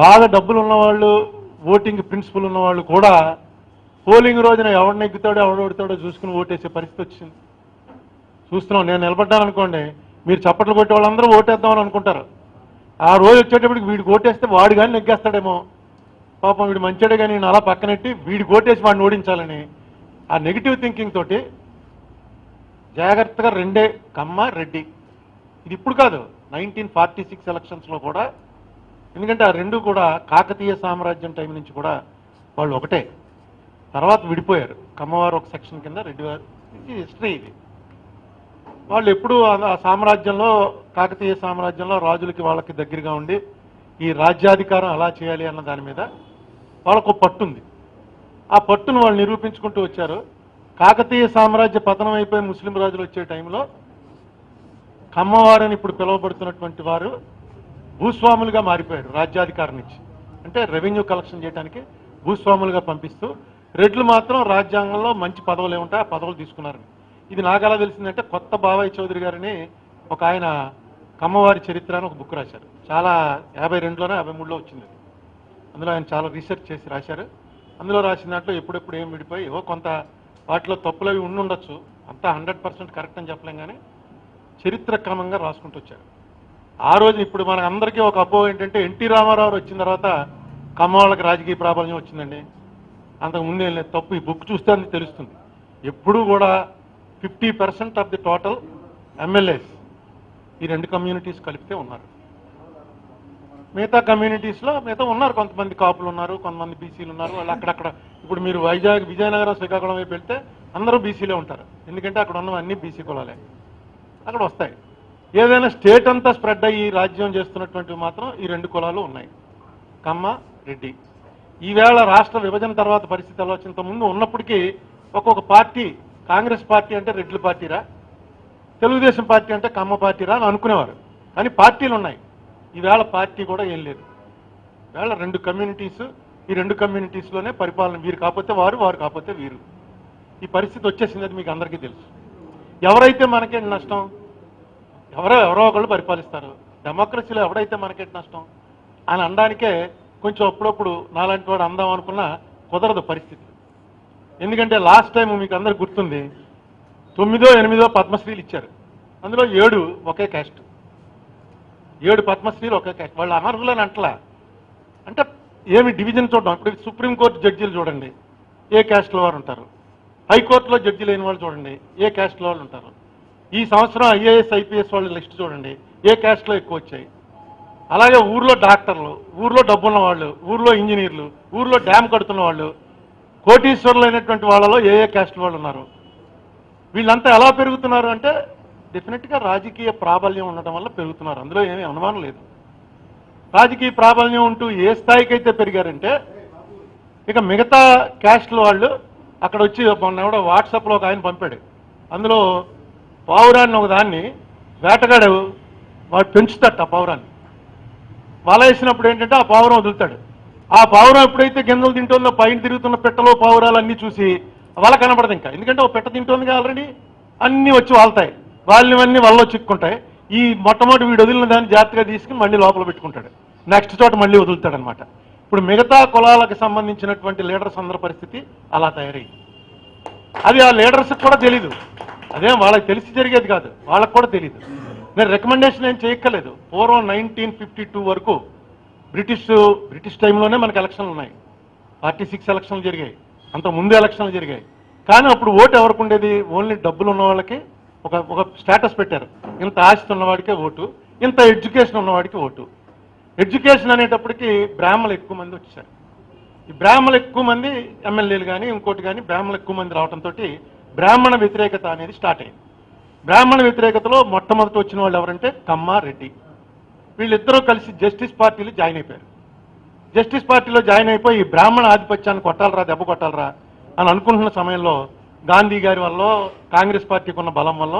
బాగా డబ్బులు ఉన్నవాళ్ళు ఓటింగ్ ప్రిన్సిపల్ ఉన్నవాళ్ళు కూడా పోలింగ్ రోజున ఎవరిని ఎగ్గుతాడో ఎవడు చూసుకుని ఓటేసే పరిస్థితి వచ్చింది. చూస్తున్నాం నేను నిలబడ్డాను అనుకోండి మీరు చప్పట్లు కొట్టే వాళ్ళందరూ ఓటేద్దామని అనుకుంటారు. ఆ రోజు వచ్చేటప్పటికి వీడికి ఓటేస్తే వాడు కానీ నెగ్గేస్తాడేమో. పాపం వీడు మంచిడే కానీ నేను అలా పక్కనెట్టి వీడి ఓటేసి వాడిని ఓడించాలని ఆ నెగిటివ్ థింకింగ్ తోటి జాగ్రత్తగా రెండే కమ్మ రెడ్డి. ఇది ఇప్పుడు కాదు నైన్టీన్ ఫార్టీ సిక్స్ ఎలక్షన్స్లో కూడా ఎందుకంటే ఆ రెండు కూడా కాకతీయ సామ్రాజ్యం టైం నుంచి కూడా వాళ్ళు ఒకటే. తర్వాత విడిపోయారు. కమ్మవారు ఒక సెక్షన్ కింద రెడ్డి వారు ఇది హిస్టరీ ఇది. వాళ్ళు ఎప్పుడు ఆ సామ్రాజ్యంలో కాకతీయ సామ్రాజ్యంలో రాజులకి వాళ్ళకి దగ్గరగా ఉండి ఈ రాజ్యాధికారం ఎలా చేయాలి అన్న దాని మీద వాళ్ళకు ఒక పట్టు ఉంది. ఆ పట్టును వాళ్ళు నిరూపించుకుంటూ వచ్చారు. కాకతీయ సామ్రాజ్య పతనం అయిపోయి ముస్లిం రాజులు వచ్చే టైంలో కమ్మవారని ఇప్పుడు పిలువబడుతున్నటువంటి వారు భూస్వాములుగా మారిపోయారు రాజ్యాధికారం నుంచి అంటే రెవెన్యూ కలెక్షన్ చేయడానికి భూస్వాములుగా పంపిస్తూ రెడ్లు మాత్రం రాజ్యాంగంలో మంచి పదవులు ఏముంటాయి ఆ పదవులు తీసుకున్నారు ఇది నాకు తెలిసిందంటే కొత్త బాబాయ్ చౌదరి గారిని ఒక ఆయన కమ్మవారి చరిత్ర అని ఒక బుక్ రాశారు. చాలా యాభై రెండులోనే యాభై మూడులో వచ్చింది అందులో ఆయన చాలా రీసెర్చ్ చేసి రాశారు. అందులో రాసిన దాంట్లో ఎప్పుడెప్పుడు ఏం విడిపోయి ఏవో కొంత వాటిలో తప్పులు అవి అంతా హండ్రెడ్ పర్సెంట్ కరెక్ట్ అని చెప్పలేం కానీ చరిత్ర క్రమంగా రాసుకుంటూ వచ్చారు. ఆ రోజు ఇప్పుడు మన అందరికీ ఒక అబ్బో ఏంటంటే ఎన్టీ రామారావు వచ్చిన తర్వాత కమ్మవాళ్ళకి రాజకీయ ప్రాబల్యం వచ్చిందండి. అంతకు ముందు తప్పు ఈ బుక్ చూస్తే అది తెలుస్తుంది. ఎప్పుడూ కూడా fifty percent of the total MLAs ఈ రెండు కమ్యూనిటీస్ కలిపితే ఉన్నారు. మిగతా కమ్యూనిటీస్లో మిగతా ఉన్నారు కొంతమంది కాపులు ఉన్నారు కొంతమంది బీసీలు ఉన్నారు. వాళ్ళు అక్కడక్కడ ఇప్పుడు మీరు వైజాగ్ విజయనగరం శ్రీకాకుళం వైపు వెళ్తే అందరూ బీసీలే ఉంటారు. ఎందుకంటే అక్కడ ఉన్నవి బీసీ కులాలే. అక్కడ వస్తాయి. ఏదైనా స్టేట్ అంతా స్ప్రెడ్ అయ్యి రాజ్యం చేస్తున్నటువంటివి మాత్రం ఈ రెండు కులాలు ఉన్నాయి. కమ్మ రెడ్డి. ఈవేళ రాష్ట్ర విభజన తర్వాత పరిస్థితి ఎలా వచ్చినంత ముందు ఉన్నప్పటికీ ఒక్కొక్క పార్టీ కాంగ్రెస్ పార్టీ అంటే రెడ్ల పార్టీరా? తెలుగుదేశం పార్టీ అంటే కమ్మ పార్టీరా అని అనుకునేవారు. కానీ పార్టీలు ఉన్నాయి. ఈవేళ పార్టీ కూడా ఏం లేదు. ఈవేళ రెండు కమ్యూనిటీస్ ఈ రెండు కమ్యూనిటీస్లోనే పరిపాలన వీరు కాకపోతే వారు వారు కాకపోతే వీరు. ఈ పరిస్థితి వచ్చేసింది అది మీకు అందరికీ తెలుసు. ఎవరైతే మనకేంటి నష్టం? ఎవరో ఎవరో ఒకళ్ళు పరిపాలిస్తారు. డెమోక్రసీలో ఎవడైతే మనకేంటి నష్టం? అని అనడానికే కొంచెం అప్పుడప్పుడు నాలాంటి వాడు అందాం అనుకున్నా కుదరదు పరిస్థితి. ఎందుకంటే లాస్ట్ టైం మీకు అందరికి గుర్తుంది తొమ్మిదో ఎనిమిదో పద్మశ్రీలు ఇచ్చారు. అందులో ఏడు ఒకే క్యాస్ట్ ఏడు పద్మశ్రీలు ఒకే క్యాస్ట్ వాళ్ళు అనర్హులని అంటలా. అంటే ఏమి డివిజన్ చూడడం? ఇప్పుడు సుప్రీంకోర్టు జడ్జీలు చూడండి. ఏ క్యాస్ట్లో వారు ఉంటారు? హైకోర్టులో జడ్జి లేని వాళ్ళు చూడండి. ఏ క్యాస్ట్లో వాళ్ళు ఉంటారు? ఈ సంవత్సరం ఐఏఎస్ ఐపీఎస్ వాళ్ళ లిస్ట్ చూడండి. ఏ క్యాస్ట్లో ఎక్కువ వచ్చాయి? అలాగే ఊర్లో డాక్టర్లు ఊర్లో డబ్బున్న వాళ్ళు ఊర్లో ఇంజనీర్లు ఊర్లో డ్యామ్ కడుతున్న వాళ్ళు కోటీశ్వరులు అయినటువంటి వాళ్ళలో ఏ ఏ క్యాస్ట్ వాళ్ళు ఉన్నారు? వీళ్ళంతా ఎలా పెరుగుతున్నారు అంటే డెఫినెట్గా రాజకీయ ప్రాబల్యం ఉండటం వల్ల పెరుగుతున్నారు. అందులో ఏమీ అనుమానం లేదు. రాజకీయ ప్రాబల్యం ఉంటూ ఏ స్థాయికి అయితే పెరిగారంటే ఇక మిగతా క్యాస్ట్ల వాళ్ళు అక్కడ వచ్చి మొన్న కూడా వాట్సాప్లో ఒక ఆయన పంపాడు. అందులో పావురాన్ని ఒక దాన్ని వేటగాడు వాడు పెంచుతాడు ఆ పావురాన్ని వల వేసినప్పుడు ఏంటంటే ఆ పావురం వదులుతాడు. ఆ పావురం ఎప్పుడైతే గింజలు తింటుందో పైన తిరుగుతున్న పెట్టలో పావురాలు అన్ని చూసి వల కనబడదు ఇంకా. ఎందుకంటే ఒక పెట్ట తింటుంది ఆల్రెడీ అన్ని వచ్చి వాళ్తాయి. వాళ్ళనివన్నీ వల్ల చిక్కుంటాయి ఈ మొట్టమొదటి వీడు వదిలిన దాన్ని జాగ్రత్తగా తీసుకుని మళ్ళీ లోపల పెట్టుకుంటాడు. నెక్స్ట్ చోట మళ్ళీ వదులుతాడనమాట. ఇప్పుడు మిగతా కులాలకు సంబంధించినటువంటి లీడర్స్ అందరి పరిస్థితి అలా తయారైంది. అది ఆ లీడర్స్కి కూడా తెలీదు. అదే వాళ్ళకి తెలిసి జరిగేది కాదు. వాళ్ళకి కూడా తెలియదు నేను రికమెండేషన్ ఏం చేయక్కర్లేదు. పూర్వం నైన్టీన్ ఫిఫ్టీ టూ వరకు బ్రిటిష్ బ్రిటిష్ టైంలోనే మనకి ఎలక్షన్లు ఉన్నాయి. ఫార్టీ సిక్స్ ఎలక్షన్లు జరిగాయి. అంత ముందు ఎలక్షన్లు జరిగాయి. కానీ అప్పుడు ఓటు ఎవరికి ఉండేది? ఓన్లీ డబ్బులు ఉన్న వాళ్ళకి ఒక ఒక స్టేటస్ పెట్టారు. ఇంత ఆస్తి ఉన్నవాడికే ఓటు ఇంత ఎడ్యుకేషన్ ఉన్నవాడికి ఓటు. ఎడ్యుకేషన్ అనేటప్పటికి బ్రాహ్మణులు ఎక్కువ మంది వచ్చారు ఈ బ్రాహ్మణులు ఎక్కువ మంది ఎమ్మెల్యేలు కానీ ఇంకోటి కానీ బ్రాహ్మణులు ఎక్కువ మంది రావడంతో బ్రాహ్మణ వ్యతిరేకత అనేది స్టార్ట్ అయింది. బ్రాహ్మణ వ్యతిరేకతలో మొట్టమొదటి వచ్చిన వాళ్ళు ఎవరంటే కమ్మారెడ్డి వీళ్ళిద్దరూ కలిసి జస్టిస్ పార్టీలో జాయిన్ అయిపోయారు. జస్టిస్ పార్టీలో జాయిన్ అయిపోయి ఈ బ్రాహ్మణ ఆధిపత్యాన్ని కొట్టాలరా దెబ్బ కొట్టాలరా అని అనుకుంటున్న సమయంలో గాంధీ గారి వల్ల కాంగ్రెస్ పార్టీకి ఉన్న బలం వల్ల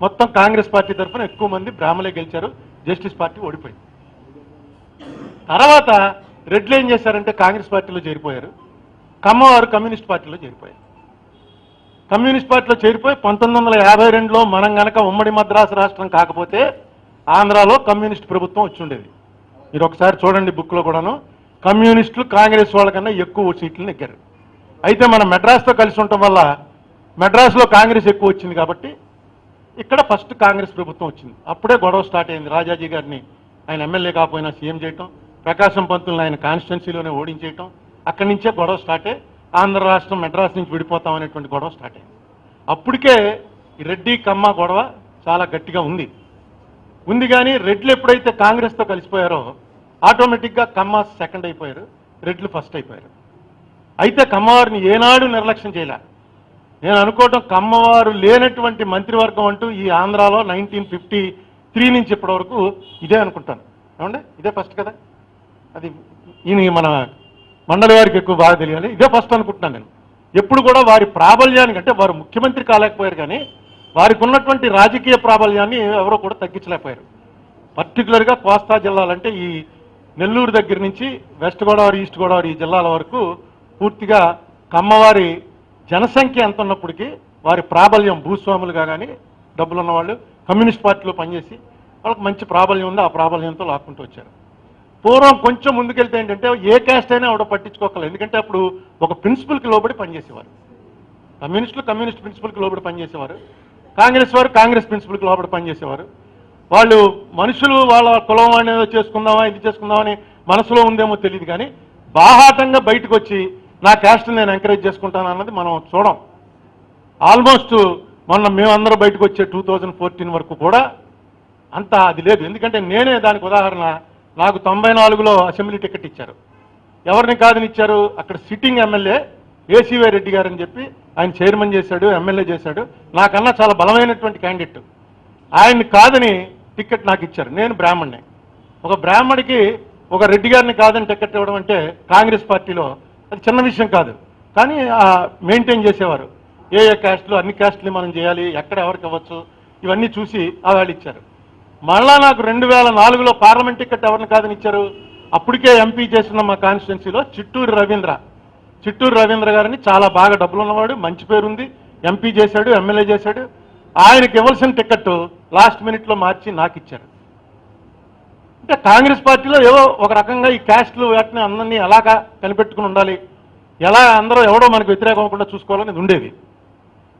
మొత్తం కాంగ్రెస్ పార్టీ తరఫున ఎక్కువ మంది బ్రాహ్మలే గెలిచారు జస్టిస్ పార్టీ ఓడిపోయింది. తర్వాత రెడ్లు ఏం చేశారంటే కాంగ్రెస్ పార్టీలో చేరిపోయారు కమ్మవారు కమ్యూనిస్ట్ పార్టీలో చేరిపోయారు. కమ్యూనిస్ట్ పార్టీలో చేరిపోయి పంతొమ్మిది వందల యాభై రెండులో మనం గనక ఉమ్మడి మద్రాసు రాష్ట్రం కాకపోతే ఆంధ్రాలో కమ్యూనిస్ట్ ప్రభుత్వం వచ్చి ఉండేది. మీరు ఒకసారి చూడండి బుక్లో కూడాను. కమ్యూనిస్టులు కాంగ్రెస్ వాళ్ళకన్నా ఎక్కువ సీట్లు నెగ్గారు. అయితే మనం మెడ్రాస్తో కలిసి ఉండటం వల్ల మెడ్రాస్లో కాంగ్రెస్ ఎక్కువ వచ్చింది కాబట్టి ఇక్కడ ఫస్ట్ కాంగ్రెస్ ప్రభుత్వం వచ్చింది. అప్పుడే గొడవ స్టార్ట్ అయింది. రాజాజీ గారిని ఆయన ఎమ్మెల్యే కాకపోయినా సీఎం చేయటం ప్రకాశం పంతులను ఆయన కాన్స్టిట్యున్సీలోనే ఓడించేయటం అక్కడి నుంచే గొడవ స్టార్ట్ అయ్యి ఆంధ్ర రాష్ట్రం మెడ్రాస్ నుంచి విడిపోతాం అనేటువంటి గొడవ స్టార్ట్ అయింది. అప్పటికే ఈ రెడ్డి కమ్మ గొడవ చాలా గట్టిగా ఉంది. ఉంది కానీ రెడ్లు ఎప్పుడైతే కాంగ్రెస్తో కలిసిపోయారో ఆటోమేటిక్గా కమ్మ సెకండ్ అయిపోయారు రెడ్లు ఫస్ట్ అయిపోయారు. అయితే కమ్మవారిని ఏనాడు నిర్లక్ష్యం చేయలే. నేను అనుకోవటం కమ్మవారు లేనటువంటి మంత్రివర్గం అంటూ ఈ ఆంధ్రాలో నైన్టీన్ ఫిఫ్టీ త్రీ నుంచి ఇప్పటి వరకు ఇదే అనుకుంటాను. ఏమండి? ఇదే ఫస్ట్ కదా? అది ఈయన మన మండలి వారికి ఎక్కువ బాగా తెలియాలి. ఇదే ఫస్ట్ అనుకుంటున్నాను నేను. ఎప్పుడు కూడా వారి ప్రాబల్యానికి అంటే వారు ముఖ్యమంత్రి కాలేకపోయారు కానీ వారికి ఉన్నటువంటి రాజకీయ ప్రాబల్యాన్ని ఎవరో కూడా తగ్గించలేకపోయారు. పర్టికులర్గా కోస్తా జిల్లాలంటే ఈ నెల్లూరు దగ్గర నుంచి వెస్ట్ గోదావరి ఈస్ట్ గోదావరి జిల్లాల వరకు పూర్తిగా కమ్మవారి జనసంఖ్య ఎంత ఉన్నప్పటికీ వారి ప్రాబల్యం భూస్వాములుగా కానీ డబ్బులు ఉన్నవాళ్ళు కమ్యూనిస్ట్ పార్టీలో పనిచేసి వాళ్ళకి మంచి ప్రాబల్యం ఉంది. ఆ ప్రాబల్యంతో లాక్కుంటూ వచ్చారు. పూర్వం కొంచెం ముందుకెళ్తే ఏంటంటే ఏ క్యాస్ట్ అయినా ఆవిడ పట్టించుకోకలేదు. ఎందుకంటే అప్పుడు ఒక ప్రిన్సిపల్కి లోబడి పనిచేసేవారు. కమ్యూనిస్టులు కమ్యూనిస్ట్ ప్రిన్సిపల్కి లోబడి పనిచేసేవారు. కాంగ్రెస్ వారు కాంగ్రెస్ ప్రిన్సిపల్కి లోబడి పనిచేసేవారు. వాళ్ళు మనుషులు వాళ్ళ కులం అనేది చేసుకుందామా ఇది చేసుకుందామని మనసులో ఉందేమో తెలియదు కానీ బాహాటంగా బయటకు వచ్చి నా క్యాస్ట్ నేను ఎంకరేజ్ చేసుకుంటాను అన్నది మనం చూడం. ఆల్మోస్ట్ మొన్న మేమందరం బయటకు వచ్చే టూ థౌజండ్ ఫోర్టీన్ వరకు కూడా అంత అది లేదు. ఎందుకంటే నేనే దానికి ఉదాహరణ నాకు తొంభై నాలుగులో అసెంబ్లీ టికెట్ ఇచ్చారు. ఎవరిని కాదని ఇచ్చారు? అక్కడ సిట్టింగ్ ఎమ్మెల్యే ఏసీవై రెడ్డి గారు అని చెప్పి ఆయన చైర్మన్ చేశాడు ఎమ్మెల్యే చేశాడు. నాకన్నా చాలా బలమైనటువంటి క్యాండిడేట్. ఆయన్ని కాదని టికెట్ నాకు ఇచ్చారు. నేను బ్రాహ్మణ్ణి. ఒక బ్రాహ్మడికి ఒక రెడ్డి గారిని కాదని టికెట్ ఇవ్వడం అంటే కాంగ్రెస్ పార్టీలో అది చిన్న విషయం కాదు. కానీ మెయింటైన్ చేసేవారు. ఏ ఏ క్యాస్ట్లు అన్ని క్యాస్ట్లు మనం చేయాలి ఎక్కడ ఎవరికి ఇవ్వచ్చు ఇవన్నీ చూసి ఆ వాళ్ళు ఇచ్చారు. మళ్ళా నాకు రెండు వేల నాలుగులో పార్లమెంట్ టికెట్ ఎవరిని కాదని ఇచ్చారు? అప్పటికే ఎంపీ చేసిన మా కాన్స్టిట్యున్సీలో చిట్టూరు రవీంద్ర. చిట్టూరు రవీంద్ర గారిని చాలా బాగా డబ్బులు ఉన్నవాడు మంచి పేరుంది. ఎంపీ చేశాడు ఎమ్మెల్యే చేశాడు. ఆయనకి ఇవ్వాల్సిన టికెట్ లాస్ట్ మినిట్లో మార్చి నాకు ఇచ్చారు. అంటే కాంగ్రెస్ పార్టీలో ఏవో ఒక రకంగా ఈ క్యాస్ట్లు వాటిని అందరినీ ఎలాగా కనిపెట్టుకుని ఉండాలి ఎలా అందరూ ఎవడో మనకు వ్యతిరేకం అవ్వకుండా చూసుకోవాలనేది ఉండేది.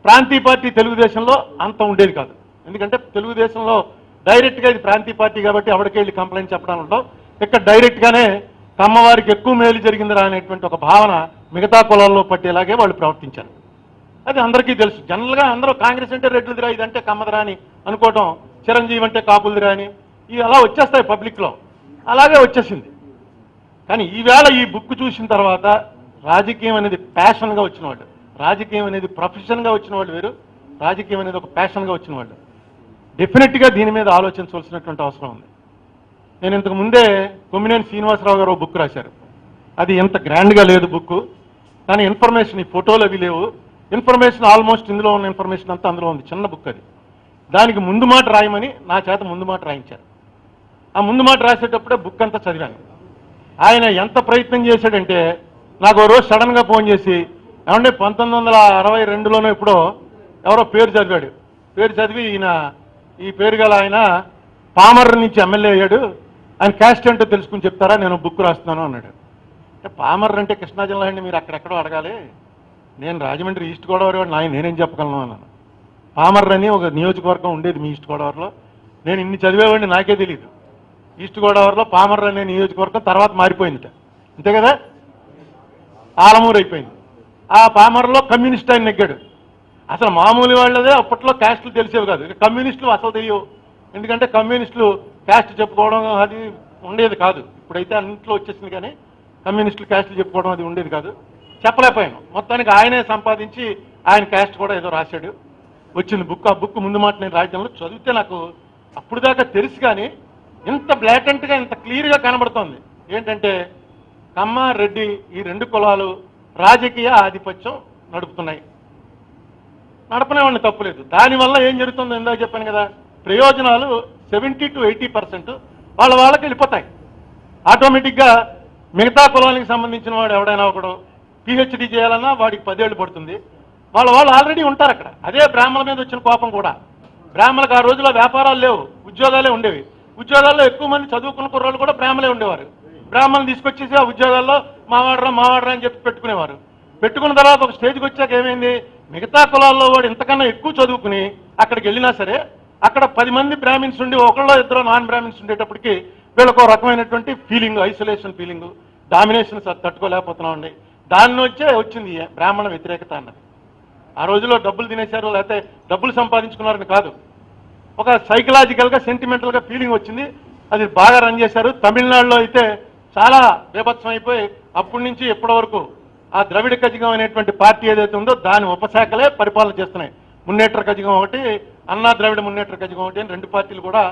ప్రాంతీయ పార్టీ తెలుగుదేశంలో అంత ఉండేది కాదు. ఎందుకంటే తెలుగుదేశంలో డైరెక్ట్గా ఇది ప్రాంతీయ పార్టీ కాబట్టి ఎవరికి వెళ్ళి కంప్లైంట్ చెప్పడం ఉండవు. ఇక్కడ డైరెక్ట్గానే కమ్మవారికి ఎక్కువ మేలు జరిగిందిరా అనేటువంటి ఒక భావన మిగతా కులాల్లో పట్టేలాగే వాళ్ళు ప్రవర్తించారు. అది అందరికీ తెలుసు. జనరల్గా అందరూ కాంగ్రెస్ అంటే రెడ్లుదిరా ఇదంటే కమ్మదిరా అని అనుకోవటం. చిరంజీవి అంటే కాపులదిరా అని. ఇవి అలా వచ్చేస్తాయి పబ్లిక్లో అలాగే వచ్చేసింది. కానీ ఈవేళ ఈ బుక్ చూసిన తర్వాత రాజకీయం అనేది ప్యాషన్గా వచ్చిన వాళ్ళు. రాజకీయం అనేది ప్రొఫెషన్గా వచ్చిన వాళ్ళు వేరు. రాజకీయం అనేది ఒక ప్యాషన్గా వచ్చిన వాళ్ళు. డెఫినెట్గా దీని మీద ఆలోచించవలసినటువంటి అవసరం ఉంది. నేను ఇంతకు ముందే కొమ్మినేని శ్రీనివాసరావు గారు బుక్ రాశారు. అది ఎంత గ్రాండ్గా లేదు బుక్. దాని ఇన్ఫర్మేషన్ ఈ ఫోటోలు అవి లేవు. ఇన్ఫర్మేషన్ ఆల్మోస్ట్ ఇందులో ఉన్న ఇన్ఫర్మేషన్ అంతా అందులో ఉంది. చిన్న బుక్ అది. దానికి ముందు మాట రాయమని నా చేత ముందు మాట రాయించారు. ఆ ముందు మాట రాసేటప్పుడే బుక్ అంతా చదివాను. ఆయన ఎంత ప్రయత్నం చేశాడంటే నాకు ఒక రోజు సడన్గా ఫోన్ చేసి ఏమంటే పంతొమ్మిది వందల అరవై రెండులోనో ఎప్పుడో ఎవరో పేరు చదివాడు. పేరు చదివి ఈయన ఈ పేరు గల ఆయన పామర్ నుంచి ఎమ్మెల్యే అయ్యాడు. ఆయన క్యాస్ట్ ఏంటో తెలుసుకుని చెప్తారా? నేను బుక్ రాస్తున్నాను అన్నాడు. అంటే పామర్ అంటే కృష్ణా జిల్లా అండి మీరు అక్కడెక్కడో అడగాలి. నేను రాజమండ్రి ఈస్ట్ గోదావరి వాడిని ఆయన నేనేం చెప్పగలను అన్నాను. పామర్ అని ఒక నియోజకవర్గం ఉండేది మీ ఈస్ట్ గోదావరిలో. నేను ఇన్ని చదివేవాడిని నాకే తెలియదు ఈస్ట్ గోదావరిలో పామర్ అనే నియోజకవర్గం తర్వాత మారిపోయిందిట. అంతే కదా? ఆలమూరు అయిపోయింది. ఆ పామర్లో కమ్యూనిస్ట్ ఆయన నెగ్గాడు. అసలు మామూలు వాళ్ళదే అప్పట్లో క్యాస్ట్లు తెలిసేవి కాదు. కమ్యూనిస్టులు అసలు తెలియవు. ఎందుకంటే కమ్యూనిస్టులు క్యాస్ట్ చెప్పుకోవడం అది ఉండేది కాదు. ఇప్పుడైతే అన్నింటిలో వచ్చేసింది కానీ కమ్యూనిస్టులు క్యాస్ట్లు చెప్పుకోవడం అది ఉండేది కాదు. చెప్పలేకపోయాను. మొత్తానికి ఆయనే సంపాదించి ఆయన క్యాస్ట్ కూడా ఏదో రాశాడు. వచ్చింది బుక్. ఆ బుక్ ముందు మాట నేను రాయటంలో చదివితే నాకు అప్పుడు దాకా తెలుసు కానీ ఇంత బ్లాటెంట్గా ఇంత క్లియర్గా కనబడుతోంది. ఏంటంటే కమ్మ రెడ్డి ఈ రెండు కులాలు రాజకీయ ఆధిపత్యం నడుపుతున్నాయి. నడపనివ్వండి తప్పులేదు దానివల్ల ఏం జరుగుతుందో ఇందాక చెప్పాను కదా. ప్రయోజనాలు సెవెంటీ టు ఎయిటీ పర్సెంట్ వాళ్ళ వాళ్ళకి వెళ్ళిపోతాయి. ఆటోమేటిక్గా మిగతా కులానికి సంబంధించిన వాడు ఎవడైనా ఒకడు పిహెచ్డి చేయాలన్నా వాడికి పదేళ్ళు పడుతుంది. వాళ్ళ వాళ్ళు ఆల్రెడీ ఉంటారు అక్కడ. అదే బ్రాహ్మణుల మీద వచ్చిన కోపం కూడా. బ్రాహ్మణులకు ఆ రోజుల్లో వ్యాపారాలు లేవు. ఉద్యోగాలే ఉండేవి. ఉద్యోగాల్లో ఎక్కువ మంది చదువుకున్న కుర్రోళ్ళు కూడా బ్రాహ్మలే ఉండేవారు. బ్రాహ్మణులు తీసుకొచ్చేసి ఆ ఉద్యోగాల్లో మావాడరా మావాడరా అని చెప్పి పెట్టుకునేవారు. పెట్టుకున్న తర్వాత ఒక స్టేజ్కి వచ్చాక ఏమైంది? మిగతా కులాల్లో వాడు ఇంతకన్నా ఎక్కువ చదువుకుని అక్కడికి వెళ్ళినా సరే అక్కడ పది మంది బ్రాహ్మిన్స్ ఉండి ఒకళ్ళో ఇద్దరు నాన్ బ్రాహ్మిన్స్ ఉండేటప్పటికి వీళ్ళకు ఒక రకమైనటువంటి ఫీలింగ్ ఐసోలేషన్ ఫీలింగ్ డామినేషన్ తట్టుకోలేకపోతున్నామండి. దాని వచ్చే వచ్చింది ఈ బ్రాహ్మణ వ్యతిరేకత అన్నది. ఆ రోజుల్లో డబ్బులు తినేశారు లేకపోతే డబ్బులు సంపాదించుకున్నారని కాదు. ఒక సైకలాజికల్గా సెంటిమెంటల్గా ఫీలింగ్ వచ్చింది. అది బాగా రన్ చేశారు. తమిళనాడులో అయితే చాలా బీభత్సం అయిపోయి అప్పటి నుంచి ఎప్పటి వరకు ఆ ద్రవిడ కజగం అనేటువంటి పార్టీ ఏదైతే ఉందో దాని ఉపశాఖలే పరిపాలన చేస్తున్నాయి. మున్నేట్ర కజగం ఒకటి అన్నా ద్రవిడ మున్నేట్ర కజగం ఒకటి అని రెండు పార్టీలు కూడా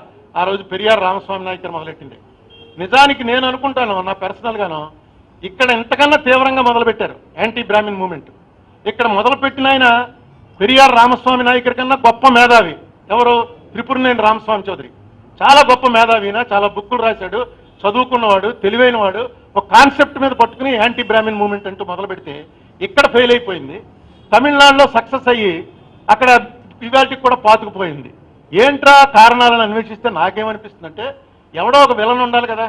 ఆ రోజు పెరియార్ రామస్వామి నాయకర్ మొదలెట్టింది. నిజానికి నేను అనుకుంటాను నా పర్సనల్గాను ఇక్కడ ఇంతకన్నా తీవ్రంగా మొదలుపెట్టారు యాంటీ బ్రాహ్మిన్ మూమెంట్ ఇక్కడ మొదలుపెట్టిన ఆయన పెరియార్ రామస్వామి నాయకర్ కన్నా గొప్ప మేధావి. ఎవరు? త్రిపురనేని రామస్వామి చౌదరి. చాలా గొప్ప మేధావిన చాలా బుక్కులు రాశాడు. చదువుకున్నవాడు తెలివైన వాడు ఒక కాన్సెప్ట్ మీద పట్టుకుని యాంటీ బ్రాహ్మిన్ మూమెంట్ అంటూ మొదలు పెడితే ఇక్కడ ఫెయిల్ అయిపోయింది. తమిళనాడులో సక్సెస్ అయ్యి అక్కడ ఇవాళకి కూడా పాతుకుపోయింది. ఏంట్రా కారణాలను అన్వేషిస్తే నాకేమనిపిస్తుందంటే ఎవడో ఒక విలన్ ఉండాలి కదా.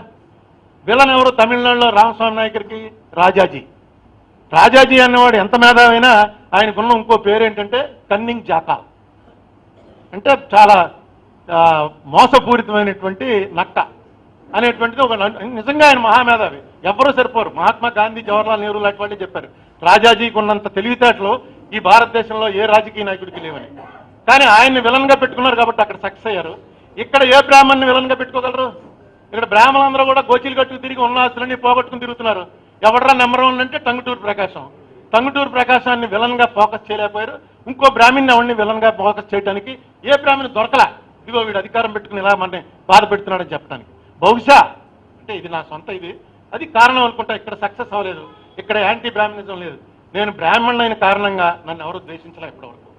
విలన్ ఎవరు? తమిళనాడులో రామస్వామి నాయకర్కి రాజాజీ. రాజాజీ అన్నవాడు ఎంత మేధావైనా ఆయనకున్న ఇంకో పేరు ఏంటంటే కన్నింగ్ జాకా అంటే చాలా మోసపూరితమైనటువంటి నక్క. అనేటువంటిది ఒక నిజంగా ఆయన మహామేధావి. ఎవరూ సరిపోరు. మహాత్మా గాంధీ జవహర్లాల్ నెహ్రూ లాంటి చెప్పారు. రాజాజీకి ఉన్నంత తెలివితేటలు ఈ భారతదేశంలో ఏ రాజకీయ నాయకుడికి లేవని. కానీ ఆయన్ని విలన్గా పెట్టుకున్నారు కాబట్టి అక్కడ సక్సెస్ అయ్యారు. ఇక్కడ ఏ బ్రాహ్మణ్ని విలన్గా పెట్టుకోగలరు? ఇక్కడ బ్రాహ్మణులందరూ కూడా గోచీలు కట్టుకు తిరిగి ఉన్న ఆస్తులన్నీ పోగొట్టుకుని తిరుగుతున్నారు. ఎవడరా నెంబర్ వన్ అంటే టంగుటూరు ప్రకాశం. టంగుటూరు ప్రకాశాన్ని విలన్గా ఫోకస్ చేయలేకపోయారు. ఇంకో బ్రాహ్మణ్ ఎవరిని విలన్గా ఫోకస్ చేయడానికి ఏ బ్రాహ్మణ్ దొరకలా? ఇదిగో వీడు అధికారం పెట్టుకుని ఇలా మనని బాధ పెడుతున్నాడని చెప్పడానికి బహుశా అంటే ఇది నా సొంత ఇది. అది కారణం అనుకుంటా ఇక్కడ సక్సెస్ అవ్వలేదు. ఇక్కడ యాంటీ బ్రాహ్మణిజం లేదు. నేను బ్రాహ్మణులైన అయిన కారణంగా నన్ను ఎవరు ద్వేషించలే ఇప్పటివరకు.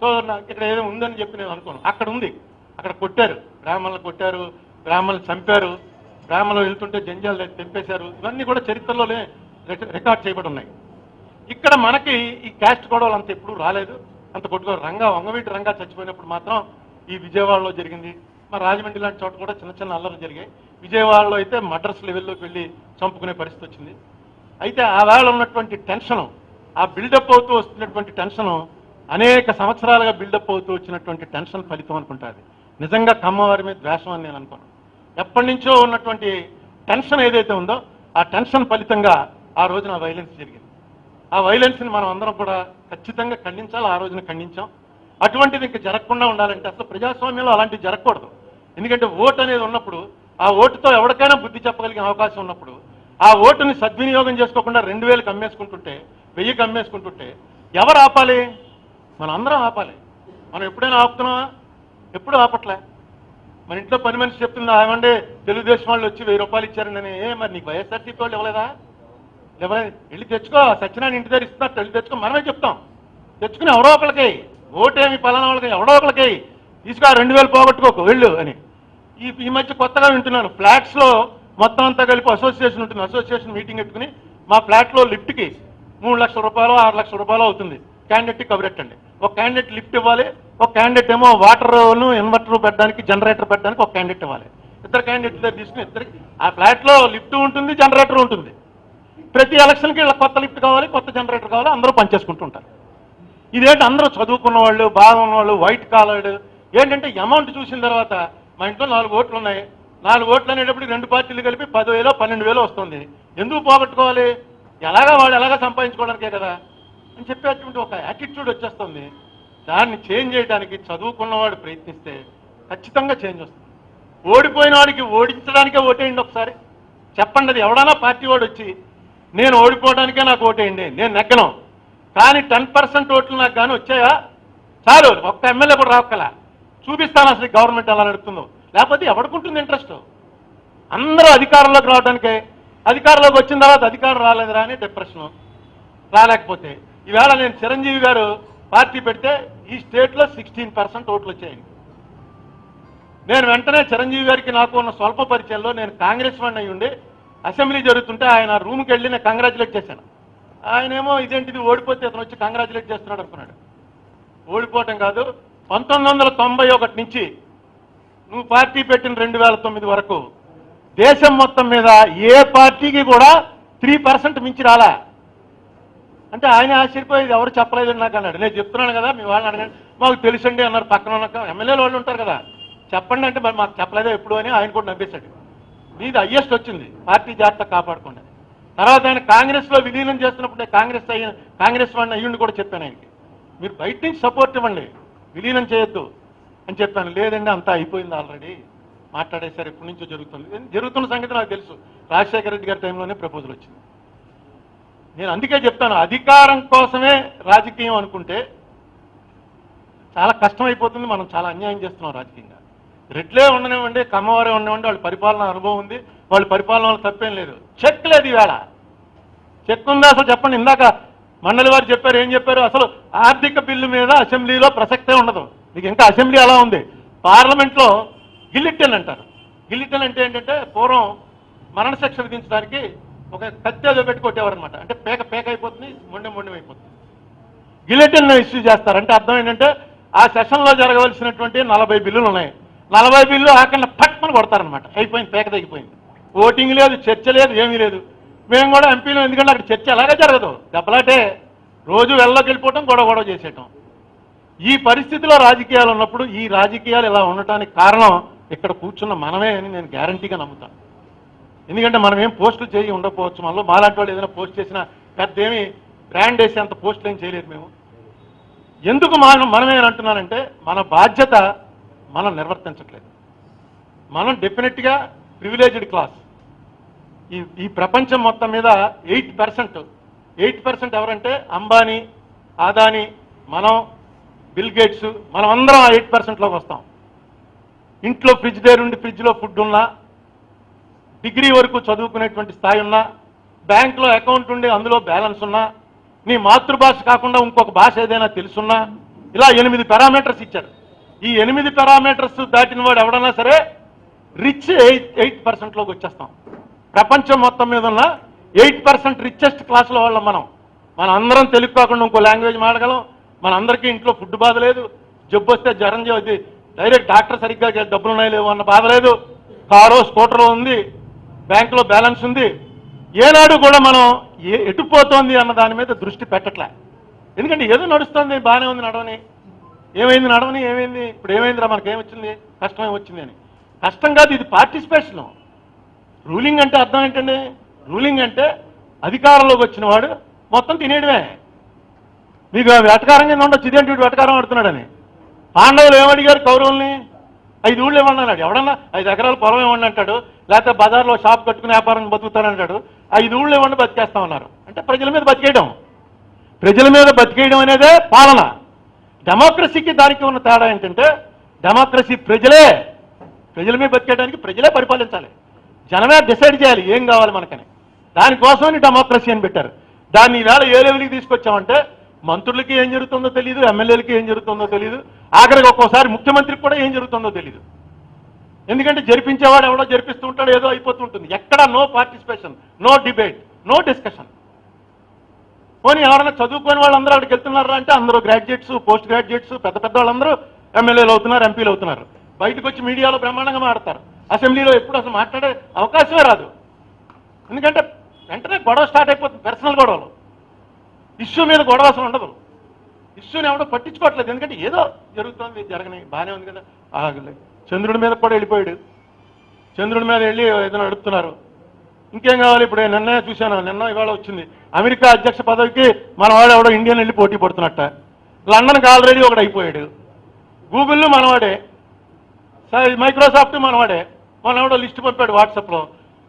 సో నాకు ఇక్కడ ఏదో ఉందని చెప్పి నేను అనుకోను. అక్కడ ఉంది. అక్కడ కొట్టారు. బ్రాహ్మణులు కొట్టారు. బ్రాహ్మణులు చంపారు. బ్రాహ్మణులు వెళ్తుంటే జంజాలు తెంపేశారు. ఇవన్నీ కూడా చరిత్రలోనే రికార్డ్ చేయబడి ఉన్నాయి. ఇక్కడ మనకి ఈ క్యాస్ట్ గొడవలు అంత ఎప్పుడు రాలేదు. అంత కొట్టుకో రంగా వంగవీటి రంగా చచ్చిపోయినప్పుడు మాత్రం ఈ విజయవాడలో జరిగింది. మా రాజమండ్రి లాంటి చోట కూడా చిన్న చిన్న అల్లర్లు జరిగాయి. విజయవాడలో అయితే మడ్రస్ లెవెల్లోకి వెళ్ళి చంపుకునే పరిస్థితి వచ్చింది. అయితే ఆ వేళ ఉన్నటువంటి టెన్షన్ ఆ బిల్డప్ అవుతూ వస్తున్నటువంటి టెన్షన్ అనేక సంవత్సరాలుగా బిల్డప్ అవుతూ వచ్చినటువంటి టెన్షన్ ఫలితం అనుకుంటుంది నిజంగా కమ్మవారి మీద ద్వేషం అని నేను అనుకోను. ఎప్పటి నుంచో ఉన్నటువంటి టెన్షన్ ఏదైతే ఉందో ఆ టెన్షన్ ఫలితంగా ఆ రోజున వైలెన్స్ జరిగింది. ఆ వైలెన్స్ని మనం అందరం కూడా ఖచ్చితంగా ఖండించాలి ఆ రోజున ఖండించాం. అటువంటిది ఇంకా జరగకుండా ఉండాలంటే అసలు ప్రజాస్వామ్యంలో అలాంటివి జరగకూడదు. ఎందుకంటే ఓటు అనేది ఉన్నప్పుడు ఆ ఓటుతో ఎవరికైనా బుద్ధి చెప్పగలిగే అవకాశం ఉన్నప్పుడు ఆ ఓటుని సద్వినియోగం చేసుకోకుండా రెండు వేలకు అమ్మేసుకుంటుంటే వెయ్యికి అమ్మేసుకుంటుంటే ఎవరు ఆపాలి? మనం అందరం ఆపాలి. మనం ఎప్పుడైనా ఆపుతున్నావా ఎప్పుడు ఆపట్లే. మన ఇంట్లో పని మనిషి చెప్తుందా ఏమంటే తెలుగుదేశం వాళ్ళు వచ్చి వెయ్యి రూపాయలు ఇచ్చారని. ఏ మరి నీకు వైఎస్ఆర్సీపీ వాళ్ళు ఇవ్వలేదా? లేవా వెళ్ళి తెచ్చుకో సత్యనారాయణ ఇంటి దగ్గర ఇస్తున్నారు వెళ్ళి తెచ్చుకో మనమే చెప్తాం. తెచ్చుకుని ఎవరో ఒకరికి ఓటేమి పలానా వాళ్ళకి ఎవడో ఒకరికి తీసుకో రెండు వేలు పోగొట్టుకోకు వెళ్ళు అని. ఈ ఈ మధ్య కొత్తగా వింటున్నాను. ఫ్లాట్స్లో మొత్తం అంతా కలిపి అసోసియేషన్ ఉంటుంది. అసోసియేషన్ మీటింగ్ పెట్టుకుని మా ఫ్లాట్లో లిఫ్ట్కి మూడు లక్షల రూపాయలు ఆరు లక్షల రూపాయలు అవుతుంది. క్యాండిడేట్కి కబరెట్టండి ఒక క్యాండిడేట్ లిఫ్ట్ ఇవ్వాలి ఒక క్యాండిడేట్ ఏమో వాటర్ ఇన్వర్టర్ పెట్టడానికి జనరేటర్ పెట్టడానికి ఒక క్యాండిడేట్ ఇవ్వాలి. ఇద్దరు క్యాండిడేట్ దగ్గర తీసుకుని ఇద్దరికి ఆ ఫ్లాట్లో లిఫ్ట్ ఉంటుంది జనరేటర్ ఉంటుంది. ప్రతి ఎలక్షన్కి కొత్త లిఫ్ట్ కావాలి కొత్త జనరేటర్ కావాలి అందరూ పనిచేసుకుంటుంటారు ఇదేంటి? అందరూ చదువుకున్న వాళ్ళు బాగా ఉన్నవాళ్ళు వైట్ కాలర్డ్ ఏంటంటే అమౌంట్ చూసిన తర్వాత మా ఇంట్లో నాలుగు ఓట్లు ఉన్నాయి. నాలుగు ఓట్లు అనేటప్పుడు రెండు పార్టీలు కలిపి పదివేలో పన్నెండు వేలు వస్తుంది. ఎందుకు పోగొట్టుకోవాలి? ఎలాగా వాళ్ళు ఎలాగా సంపాదించుకోవడానికే కదా? అని చెప్పేటువంటి ఒక యాటిట్యూడ్ వచ్చేస్తుంది. దాన్ని చేంజ్ చేయడానికి చదువుకున్నవాడు ప్రయత్నిస్తే ఖచ్చితంగా చేంజ్ వస్తుంది. ఓడిపోయిన వాడికి ఓడించడానికే ఓటేయండి ఒకసారి. చెప్పండి అది ఎవడన్నా పార్టీ వాడు వచ్చి నేను ఓడిపోవడానికే నాకు ఓటేయండి నేను నెగ్గను. కానీ టెన్ పర్సెంట్ ఓట్లు నాకు కానీ వచ్చాయా? చాలు ఒక్క ఎమ్మెల్యే కూడా రాక్కల చూపిస్తాను అసలు గవర్నమెంట్ ఎలా నడుపుతుందో? లేకపోతే ఎవడుకుంటుంది ఇంట్రెస్ట్? అందరూ అధికారంలోకి రావడానికే అధికారంలోకి వచ్చిన తర్వాత అధికారం రాలేదురా అనే డిప్రెషన్. రాలేకపోతే ఈవేళ నేను చిరంజీవి గారు పార్టీ పెడితే ఈ స్టేట్లో సిక్స్టీన్ పర్సెంట్ ఓట్లు వచ్చాయండి. నేను వెంటనే చిరంజీవి గారికి నాకు ఉన్న స్వల్ప పరిచయంలో నేను కాంగ్రెస్ వాడిని అయి ఉండి అసెంబ్లీ జరుగుతుంటే ఆయన రూమ్కి వెళ్ళి నేను కంగ్రాచులేట్ చేశాను. ఆయనేమో ఇదేంటిది ఓడిపోతే అతను వచ్చి కంగ్రాచులేట్ చేస్తున్నాడు అనుకున్నాడు. ఓడిపోవటం కాదు పంతొమ్మిది వందల తొంభై ఒకటి నుంచి నువ్వు పార్టీ పెట్టిన రెండు వేల తొమ్మిది వరకు దేశం మొత్తం మీద ఏ పార్టీకి కూడా త్రీ పర్సెంట్ మించి రాలా. అంటే ఆయన ఆశ్చర్యపోయేది ఎవరు చెప్పలేదు నాకు అన్నాడు. నేను చెప్తున్నాను కదా మీ వాళ్ళని అడగండి. మాకు తెలుసండి అన్నారు పక్కన ఉన్న ఎమ్మెల్యేలు వాళ్ళు ఉంటారు కదా. చెప్పండి అంటే మరి మాకు చెప్పలేదే ఎప్పుడు అని ఆయన కూడా నవ్వేశాడు. మీది హయ్యెస్ట్ వచ్చింది పార్టీ జాగ్రత్త కాపాడుకోండి. తర్వాత ఆయన కాంగ్రెస్లో విలీనం చేస్తున్నప్పుడు కాంగ్రెస్ అయ్యి కాంగ్రెస్ వాడిని అయ్యుండి కూడా చెప్పాను ఆయనకి. మీరు బయట నుంచి సపోర్ట్ ఇవ్వండి. విలీనం చేయొద్దు అని చెప్పాను. లేదండి అంతా అయిపోయింది ఆల్రెడీ మాట్లాడేసారు ఎప్పటి నుంచో జరుగుతుంది. జరుగుతున్న సంగతి నాకు తెలుసు. రాజశేఖర రెడ్డి గారి టైంలోనే ప్రపోజల్ వచ్చింది. నేను అందుకే చెప్తాను అధికారం కోసమే రాజకీయం అనుకుంటే చాలా కష్టమైపోతుంది. మనం చాలా అన్యాయం చేస్తున్నాం రాజకీయంగా. రెడ్లే ఉండనివ్వండి కమ్మవారే ఉండనివ్వండి వాళ్ళ పరిపాలన అనుభవం ఉంది. వాళ్ళ పరిపాలన వల్ల తప్పేం లేదు. చెక్ లేదు ఈవేళ. చెక్ ఉందా అసలు చెప్పండి. ఇందాక మండలి వారు చెప్పారు ఏం చెప్పారు? అసలు ఆర్థిక బిల్లు మీద అసెంబ్లీలో ప్రసక్తే ఉండదు. మీకు ఇంకా అసెంబ్లీ అలా ఉంది. పార్లమెంట్లో గిల్లిట్టెన్ అంటారు. గిల్లిట్టెన్ అంటే ఏంటంటే పూర్వం మరణశిక్ష విధించడానికి ఒక కత్తి ఏదో పెట్టి కొట్టేవారనమాట అంటే పేక పేక అయిపోతుంది మొండెం మొండెం అయిపోతుంది. గిలెటిన్ ఇష్యూ చేస్తారు. అంటే అర్థం ఏంటంటే ఆ సెషన్లో జరగవలసినటువంటి నలభై బిల్లులు ఉన్నాయి. నలభై బిల్లు ఆకన్నా పట్టుమని కొడతారనమాట అయిపోయింది పేక తగ్గిపోయింది. ఓటింగ్ లేదు చర్చ లేదు ఏమీ లేదు. మేము కూడా ఎంపీలు ఎందుకంటే అక్కడ చర్చ ఎలాగే జరగదు. దెబ్బలాటే రోజు వెళ్ళలోకి వెళ్ళిపోవటం గొడవ గొడవ చేసేయటం. ఈ పరిస్థితిలో రాజకీయాలు ఉన్నప్పుడు ఈ రాజకీయాలు ఇలా ఉండటానికి కారణం ఇక్కడ కూర్చున్న మనమే అని నేను గ్యారంటీగా నమ్ముతాను ఎందుకంటే మనం ఏం పోస్టులు చేయి ఉండకపోవచ్చు. మనలో మాలాంటి వాళ్ళు ఏదైనా పోస్ట్ చేసినా పెద్ద ఏమి బ్రాండ్ వేసి అంత పోస్టులు ఏం చేయలేదు మేము. ఎందుకు మనం మనమేం అంటున్నానంటే మన బాధ్యత మనం నిర్వర్తించట్లేదు. మనం డెఫినెట్గా ప్రివిలేజ్డ్ క్లాస్ ఈ ఈ ప్రపంచం మొత్తం మీద ఎయిట్ పర్సెంట్. ఎయిట్ పర్సెంట్ ఎవరంటే అంబానీ ఆదాని మనం బిల్ గేట్స్ మనం అందరం ఆ ఎయిట్ పర్సెంట్లోకి వస్తాం. ఇంట్లో ఫ్రిడ్జ్ దగ్గర ఉండి ఫ్రిడ్జ్లో ఫుడ్ ఉన్నా డిగ్రీ వరకు చదువుకునేటువంటి స్థాయి ఉన్నా బ్యాంకులో అకౌంట్ ఉండి అందులో బ్యాలెన్స్ ఉన్నా నీ మాతృభాష కాకుండా ఇంకొక భాష ఏదైనా తెలుసున్నా ఇలా ఎనిమిది పారామీటర్స్ ఇచ్చారు ఈ ఎనిమిది పారామీటర్స్ దాటిన వాడు ఎవడన్నా సరే రిచ్ ఎయిట్ ఎయిట్ పర్సెంట్లోకి వచ్చేస్తాం. ప్రపంచం మొత్తం మీద ఉన్న ఎయిట్ పర్సెంట్ రిచెస్ట్ క్లాసుల వాళ్ళం మనం. మన అందరం తెలుగు కాకుండా ఇంకో లాంగ్వేజ్ మాడగలం మన అందరికీ ఇంట్లో ఫుడ్ బాధ లేదు. జబ్బు వస్తే జ్వరం చేసి డైరెక్ట్ డాక్టర్ సరిగ్గా డబ్బులు ఉన్నాయి లేవు అన్న బాధ లేదు. కారో స్కూటరో ఉంది. బ్యాంకులో బ్యాలెన్స్ ఉంది. ఏనాడు కూడా మనం ఏ ఎటుపోతోంది అన్న దాని మీద దృష్టి పెట్టట్లే. ఎందుకంటే ఏదో నడుస్తుంది బాగానే ఉంది నడవని. ఏమైంది నడవని ఏమైంది? ఇప్పుడు ఏమైందిరా మనకి ఏమొచ్చింది కష్టం అని. కష్టం కాదు ఇది పార్టిసిపేషన్ రూలింగ్ అంటే అర్థం ఏంటండి? రూలింగ్ అంటే అధికారంలోకి వచ్చిన వాడు మొత్తం తినేయడమే. మీకు వెటకారం కింద ఉండొచ్చు. ఇదేంటి వీడు వెటకారం ఆడుతున్నాడని? పాండవులు ఏమడిగారు కౌరవుల్ని? ఐదు ఊళ్ళు ఇవ్వండి అన్నాడు. ఎవడన్నా ఐదు ఎకరాల పొలం ఇవ్వండి అంటాడు. లేకపోతే బజార్లో షాప్ కట్టుకుని వ్యాపారం బతుకుతానంటాడు ఐదు ఊళ్ళు ఇవ్వండి బతికేస్తామన్నారు అంటే ప్రజల మీద బతికేయడం. ప్రజల మీద బతికేయడం అనేదే పాలన. డెమోక్రసీకి దానికి ఉన్న తేడా ఏంటంటే డెమోక్రసీ ప్రజలే ప్రజల మీద బతికేయడానికి ప్రజలే పరిపాలించాలి. జనమే డిసైడ్ చేయాలి ఏం కావాలి మనకని. దానికోసమని డెమోక్రసీ అని పెట్టారు. దాన్ని ఈవేళ ఏ లెవెల్కి తీసుకొచ్చామంటే మంత్రులకి ఏం జరుగుతుందో తెలియదు ఎమ్మెల్యేలకి ఏం జరుగుతుందో తెలియదు ఆఖరికి ఒక్కోసారి ముఖ్యమంత్రికి కూడా ఏం జరుగుతుందో తెలియదు ఎందుకంటే జరిపించేవాడు ఎవడో జరిపిస్తూ ఉంటాడు ఏదో అయిపోతుంటుంది ఎక్కడ no participation no debate no discussion. పోనీ ఎవరైనా చదువుకునే వాళ్ళందరూ అక్కడికి వెళ్తున్నారా అంటే అందరూ గ్రాడ్యుయేట్స్ పోస్ట్ గ్రాడ్యుయేట్స్ పెద్ద పెద్ద వాళ్ళందరూ ఎమ్మెల్యేలు అవుతున్నారు ఎంపీలు అవుతున్నారు. బయటకు వచ్చి మీడియాలో బ్రహ్మాండంగా మాడతారు అసెంబ్లీలో ఎప్పుడు అసలు మాట్లాడే అవకాశమే రాదు. ఎందుకంటే వెంటనే గొడవ స్టార్ట్ అయిపోతుంది పర్సనల్ గొడవలు. ఇష్యూ మీద గొడవ అసలు ఉండదు. ఇష్యూని ఎవడో పట్టించుకోవట్లేదు. ఎందుకంటే ఏదో జరుగుతుంది జరగని బాగానే ఉంది కదా. చంద్రుడి మీద కూడా వెళ్ళిపోయాడు. చంద్రుడి మీద వెళ్ళి ఏదో నడుపుతున్నారు. ఇంకేం కావాలి? ఇప్పుడు నిన్న చూశాను నిన్న ఇవాళ వచ్చింది. అమెరికా అధ్యక్ష పదవికి మనవాడు ఎవడో ఇండియన్ వెళ్ళి పోటీ పడుతున్నట్ట. లండన్కి ఆల్రెడీ ఒకడు అయిపోయాడు. గూగుల్ మనవాడే. సరే మైక్రోసాఫ్ట్ మనవాడే. మన ఎవడో లిస్ట్ పంపాడు వాట్సాప్లో.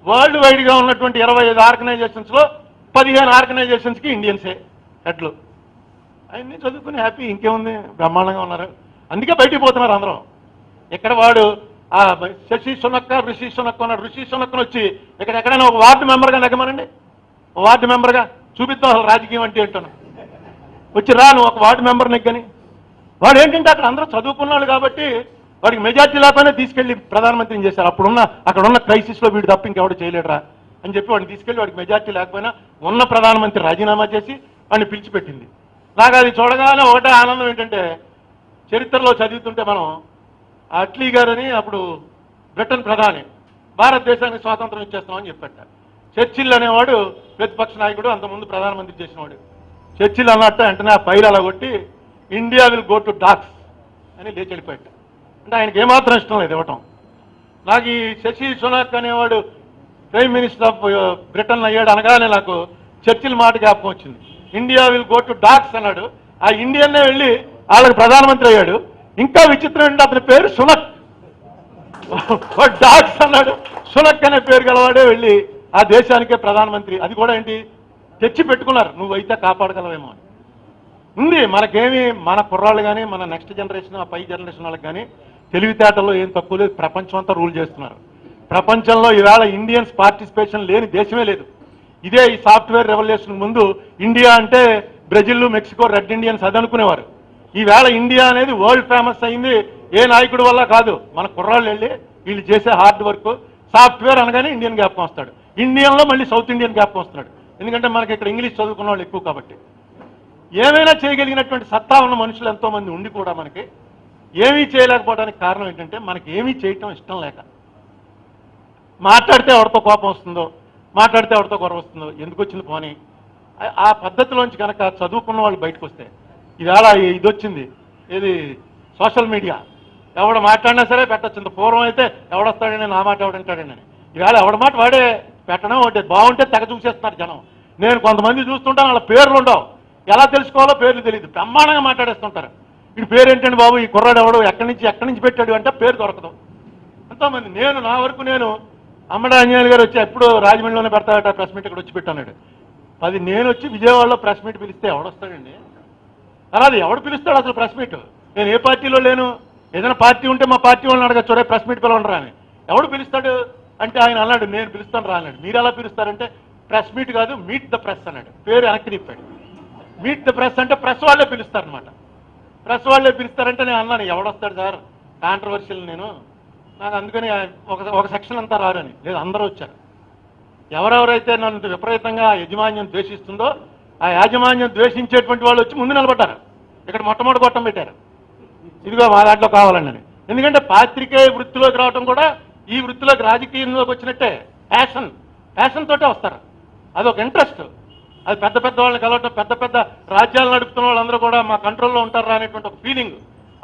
వరల్డ్ వైడ్గా ఉన్నటువంటి ఇరవై ఐదు ఆర్గనైజేషన్స్లో పదిహేను ఆర్గనైజేషన్స్కి ఇండియన్సే హెడ్లు. అన్నీ చదువుకుని హ్యాపీ ఇంకేముంది? బ్రహ్మాండంగా ఉన్నారు. అందుకే బయటికి పోతున్నారు అందరం. ఇక్కడ వాడు ఆ శశి సునక్క ఋషి సునక్క ఉన్నాడు. ఋషి సునక్కను వచ్చి ఇక్కడ ఎక్కడైనా ఒక వార్డు మెంబర్గా నెగ్గమనండి వార్డు మెంబర్గా చూపిద్దాం అసలు రాజకీయం అంటే ఏంటో వచ్చి రాను ఒక వార్డు మెంబర్ నెగ్గని వాడు ఏంటంటే అక్కడ అందరూ చదువుకున్నాడు కాబట్టి వాడికి మెజార్టీ లేకపోయినా తీసుకెళ్ళి ప్రధానమంత్రిని చేశారు. అప్పుడున్న అక్కడ ఉన్న క్రైసిస్లో వీడు తప్ప ఇంకెవడు చేయలేడరా అని చెప్పి వాడిని తీసుకెళ్ళి వాడికి మెజార్టీ లేకపోయినా ఉన్న ప్రధానమంత్రి రాజీనామా చేసి వాడిని పిలిచిపెట్టింది. నాకు అది చూడగానే ఒకటే ఆనందం ఏంటంటే చరిత్రలో చదువుతుంటే మనం అట్లీ గారని అప్పుడు బ్రిటన్ ప్రధాని భారతదేశానికి స్వాతంత్రం ఇచ్చేస్తామని చెప్పట. చర్చిల్ అనేవాడు ప్రతిపక్ష నాయకుడు అంతకుముందు ప్రధానమంత్రి చేసినవాడు. చర్చిల్ అన్నట్టు వెంటనే ఆ పైలు అలా కొట్టి India will go to dogs అని లేచి అంటే ఆయనకి ఏమాత్రం ఇష్టం లేదు ఇవ్వటం. నాకు ఈ శశి సునాక్ అనేవాడు ప్రైమ్ మినిస్టర్ ఆఫ్ బ్రిటన్ అయ్యాడు అనగానే నాకు చర్చిల మాట జ్ఞాపకం వచ్చింది. India will go to dogs అన్నాడు. ఆ ఇండియన్నే వెళ్ళి వాళ్ళకి ప్రధానమంత్రి అయ్యాడు. ఇంకా విచిత్రం ఏంటంటే అతని పేరు సునక్. డాక్స్ అన్నాడు. సునక్ అనే పేరు గలవాడే వెళ్ళి ఆ దేశానికే ప్రధానమంత్రి. అది కూడా ఏంటి? తెచ్చి పెట్టుకున్నారు. నువ్వైతే కాపాడగలవేమో అని. ఉంది. మనకేమి మన కుర్రాళ్ళు కానీ మన నెక్స్ట్ జనరేషన్ ఆ పై జనరేషన్ వాళ్ళకి కానీ తెలివితేటల్లో ఏం తక్కువ లేదు ప్రపంచం అంతా రూల్ చేస్తున్నారు. ప్రపంచంలో ఈవేళ ఇండియన్స్ పార్టిసిపేషన్ లేని దేశమే లేదు. ఇదే ఈ సాఫ్ట్వేర్ రెవల్యూషన్ ముందు ఇండియా అంటే బ్రెజిల్ మెక్సికో రెడ్ ఇండియన్స్ అది అనుకునేవారు ఈవేళ ఇండియా అనేది వరల్డ్ ఫేమస్ అయింది ఏ నాయకుడి వల్ల కాదు. మన కుర్రాళ్ళు వెళ్ళి వీళ్ళు చేసే హార్డ్ వర్క్ సాఫ్ట్వేర్ అనగానే ఇండియన్ జ్ఞాపకం వస్తాడు. ఇండియన్లో మళ్ళీ సౌత్ ఇండియన్ జ్ఞాపకం వస్తున్నాడు. ఎందుకంటే మనకి ఇక్కడ ఇంగ్లీష్ చదువుకున్న వాళ్ళు ఎక్కువ కాబట్టి. ఏమైనా చేయగలిగినటువంటి సత్తా ఉన్న మనుషులు ఎంతోమంది ఉండి కూడా మనకి ఏమీ చేయలేకపోవడానికి కారణం ఏంటంటే మనకి ఏమీ చేయటం ఇష్టం లేక. మాట్లాడితే ఎవరితో కోపం వస్తుందో మాట్లాడితే ఎవరితో గొడవ వస్తుందో ఎందుకు వచ్చింది పోనీ? ఆ- పద్ధతిలోంచి కనుక చదువుకున్న వాళ్ళు బయటకు వస్తే ఇవాళ ఇది వచ్చింది ఇది సోషల్ మీడియా. ఎవడు మాట్లాడినా సరే పెట్టచ్చు పూర్వం అయితే ఎవడొస్తాడని నా మాట ఎవడంటాడని ఇవాళ ఎవడ మాట వాడే పెట్టడం ఒకటి. బాగుంటే తెగ చూసేస్తున్నారు జనం. నేను కొంతమంది చూస్తుంటాను వాళ్ళ పేర్లు ఉండవు ఎలా తెలుసుకోవాలో పేర్లు తెలియదు బ్రహ్మాండంగా మాట్లాడేస్తుంటారు. ఈ పేరు ఏంటండి బాబు? ఈ కుర్రాడు ఎవడు ఎక్కడి నుంచి ఎక్కడి నుంచి పెట్టాడు అంటే పేరు దొరకదు. ఎంతోమంది నేను నా వరకు నేను అమ్మడ అంజనేయులు గారు వచ్చి ఎప్పుడు రాజమండ్రిలోనే పెడతాడట ప్రెస్ మీట్ ఇక్కడ వచ్చి పెట్టాను అది నేను వచ్చి విజయవాడలో ప్రెస్ మీట్ పిలిస్తే ఎవడొస్తాడండి? అలా అది ఎవడు పిలుస్తాడు అసలు ప్రెస్ మీట్? నేను ఏ పార్టీలో లేను? ఏదైనా పార్టీ ఉంటే మా పార్టీ వాళ్ళని అడగచ్చు రే ప్రెస్ మీట్ పిలవండి అని. ఎవడు పిలుస్తాడు? అంటే ఆయన అన్నాడు నేను పిలుస్తాను రా అన్నాడు. మీరు ఎలా పిలుస్తారంటే ప్రెస్ మీట్ కాదు మీట్ ద ప్రెస్ అన్నాడు. పేరు వెనక్కి తిప్పాడు. మీట్ ద ప్రెస్ అంటే ప్రెస్ వాళ్ళే పిలుస్తారనమాట ప్రెస్ వాళ్ళే పిలుస్తారంటే నేను అన్నాను ఎవడొస్తాడు సార్? కాంట్రవర్షియల్ నేను. నాకు అందుకని ఒక ఒక సెక్షన్ అంతా రారని. లేదు అందరూ వచ్చారు. ఎవరెవరైతే నన్ను విపరీతంగా యజమాన్యం ద్వేషిస్తుందో ఆ యాజమాన్యం ద్వేషించేటువంటి వాళ్ళు వచ్చి ముందు నిలబడ్డారు. ఇక్కడ మొట్టమొదటి గొట్టం పెట్టారు. ఇదిగో మా దాంట్లో కావాలండి అని. ఎందుకంటే పాత్రికేయ వృత్తిలోకి రావడం కూడా ఈ వృత్తిలోకి రాజకీయంలోకి వచ్చినట్టే. ప్యాషన్ ప్యాషన్ తోటే వస్తారు. అదొక ఇంట్రెస్ట్ అది పెద్ద పెద్ద వాళ్ళని కలవటం పెద్ద పెద్ద రాజ్యాలు నడుపుతున్న వాళ్ళందరూ కూడా మా కంట్రోల్లో ఉంటారా అనేటువంటి ఒక ఫీలింగ్